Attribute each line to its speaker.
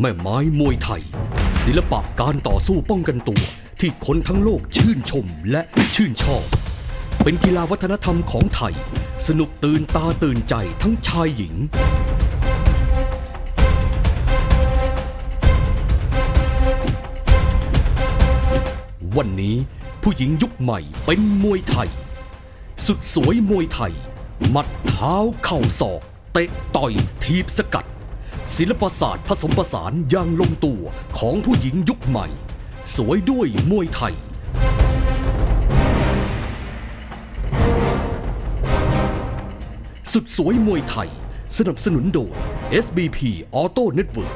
Speaker 1: แม่ไม้มวยไทย ศิลปะการต่อสู้ป้องกันตัว ที่คนทั้งโลกชื่นชมและชื่นชอบ เป็นกีฬาวัฒนธรรมของไทย สนุกตื่นตาตื่นใจทั้งชายหญิง วันนี้ผู้หญิงยุคใหม่เป็นมวยไทย สุดสวยมวยไทย มัดเท้าเข่าศอก เตะต่อยทีบสกัด ศิลปศาสตร์ผสมผสานอย่างลงตัวของผู้หญิงยุคใหม่ สวยด้วยมวยไทย สุดสวยมวยไทย สนับสนุนโดย SBP Auto Network